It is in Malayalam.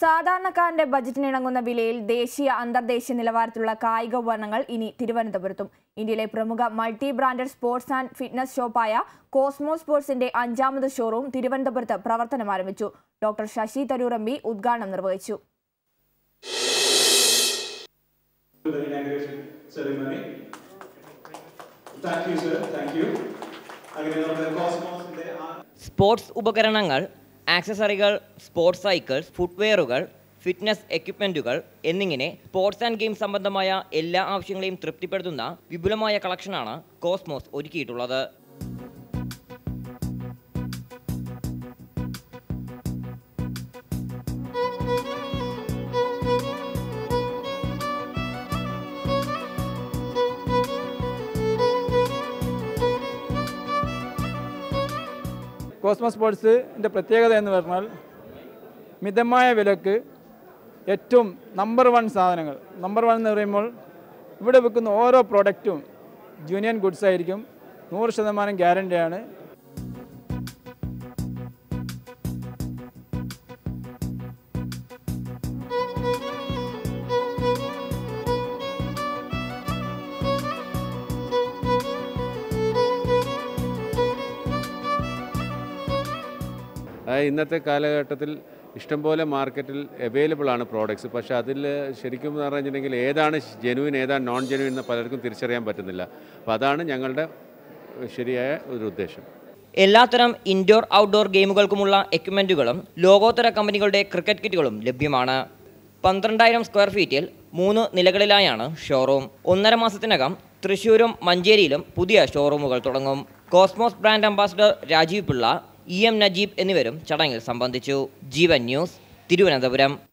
സാധാരണക്കാരന്റെ ബജറ്റിനിണങ്ങുന്ന വിലയിൽ ദേശീയ അന്തർദേശീയ നിലവാരത്തിലുള്ള കായിക ഉപകരണങ്ങൾ ഇനി തിരുവനന്തപുരത്തും. ഇന്ത്യയിലെ പ്രമുഖ multi branded sports and fitness ഷോപ്പായ Cosmo സ്പോർട്സിന്റെ അഞ്ചാമത് ഷോറൂം തിരുവനന്തപുരത്ത് പ്രവർത്തനം ആരംഭിച്ചു. ഡോക്ടർ ശശി തരൂർ എം ഉദ്ഘാടനം നിർവഹിച്ചു. സ്പോർട്സ് ഉപകരണങ്ങൾ ആക്സസറികൾ സ്പോർട്സ് സൈക്കിൾസ് ഫുട്വെയറുകൾ ഫിറ്റ്നസ് എക്യുപ്മെന്റുകൾ എന്നിങ്ങനെ സ്പോർട്സ് ആൻഡ് ഗെയിംസ് സംബന്ധമായ എല്ലാ ആവശ്യങ്ങളെയും തൃപ്തിപ്പെടുത്തുന്ന വിപുലമായ കളക്ഷനാണ് കോസ്മോസ് ഒരുക്കിയിട്ടുള്ളത്. കോസ്മോസ് സ്പോർട്സിന്റെ പ്രത്യേകത എന്ന് പറഞ്ഞാൽ മിതമായ വിലക്ക് ഏറ്റവും നമ്പർ വൺ സാധനങ്ങൾ. നമ്പർ വൺ എന്ന് പറയുമ്പോൾ ഇവിടെ വിൽക്കുന്ന ഓരോ പ്രോഡക്റ്റും ജൂനിയൻ ഗുഡ്സ് ആയിരിക്കും. നൂറ് ശതമാനം ഗ്യാരണ്ടിയാണ് ഇന്നത്തെ കാലഘട്ടത്തിൽ ഇഷ്ടംപോലെ മാർക്കറ്റിൽ അവൈലബിൾ ആണ് പ്രോഡക്റ്റ്സ് പക്ഷെ അതിൽ ശരിക്കും എന്ന് പറഞ്ഞിട്ടുണ്ടെങ്കിൽ ഏതാണ് ജെനുവിൻ ഏതാണ് നോൺ ജെനുവിൻ എന്ന് പലർക്കും തിരിച്ചറിയാൻ പറ്റുന്നില്ല. അപ്പോൾ അതാണ് ഞങ്ങളുടെ ശരിയായ ഒരു ഉദ്ദേശം. എല്ലാത്തരം ഇൻഡോർ ഔട്ട്ഡോർ ഗെയിമുകൾക്കുമുള്ള എക്യുപ്മെന്റുകളും ലോകോത്തര കമ്പനികളുടെ ക്രിക്കറ്റ് കിറ്റുകളും ലഭ്യമാണ്. പന്ത്രണ്ടായിരം സ്ക്വയർ ഫീറ്റിൽ മൂന്ന് നിലകളിലായാണ് ഷോറൂം ഒന്നര മാസത്തിനകം തൃശ്ശൂരും മഞ്ചേരിയിലും പുതിയ ഷോറൂമുകൾ തുടങ്ങും. Cosmos brand ambassador Rajeev Pillai E M Najeeb എന്നിവരും ചടങ്ങിൽ സംബന്ധിച്ചു. ജീവൻ ന്യൂസ് തിരുവനന്തപുരം.